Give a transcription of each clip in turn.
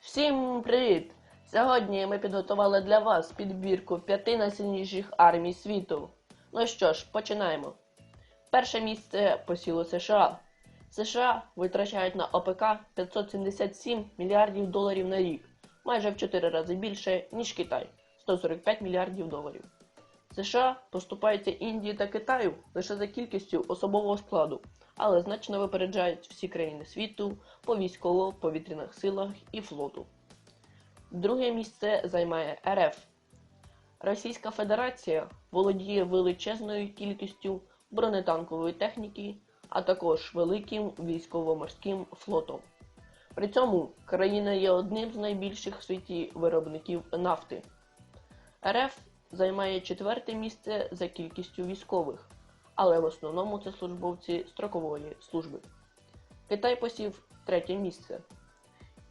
Всім привіт! Сьогодні ми підготували для вас підбірку п'яти найсильніших армій світу. Ну що ж, починаємо. Перше місце посіло США. США витрачають на ОПК 577 мільярдів доларів на рік, майже в 4 рази більше, ніж Китай 145 мільярдів доларів. США поступаються Індії та Китаю лише за кількістю особового складу, але значно випереджають всі країни світу по військово-повітряних силах і флоту. Друге місце займає РФ. Російська Федерація володіє величезною кількістю бронетанкової техніки, а також великим військово-морським флотом. При цьому країна є одним з найбільших в світі виробників нафти. РФ займає четверте місце за кількістю військових, але в основному це службовці строкової служби. Китай посів третє місце.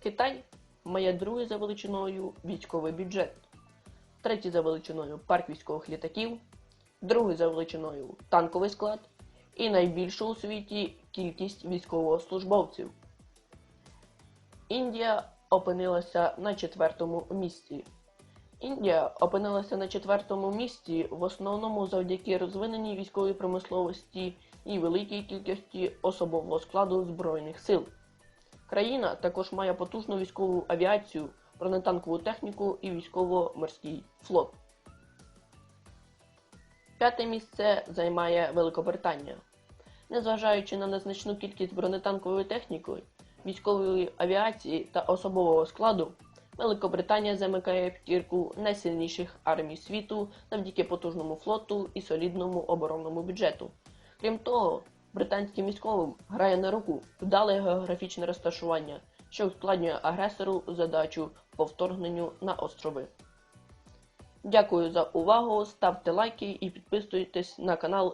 Китай має другий за величиною військовий бюджет, третій за величиною парк військових літаків, другий за величиною танковий склад і найбільшу у світі кількість військовослужбовців. Індія опинилася на четвертому місці. Індія опинилася на четвертому місці в основному завдяки розвиненій військовій промисловості і великій кількості особового складу збройних сил. Країна також має потужну військову авіацію, бронетанкову техніку і військово-морський флот. П'яте місце займає Великобританія. Незважаючи на незначну кількість бронетанкової техніки, військової авіації та особового складу, Великобританія замикає п'ятірку найсильніших армій світу завдяки потужному флоту і солідному оборонному бюджету. Крім того, британським військовим грає на руку вдале географічне розташування, що ускладнює агресору задачу по вторгненню на острови. Дякую за увагу, ставте лайки і підписуйтесь на канал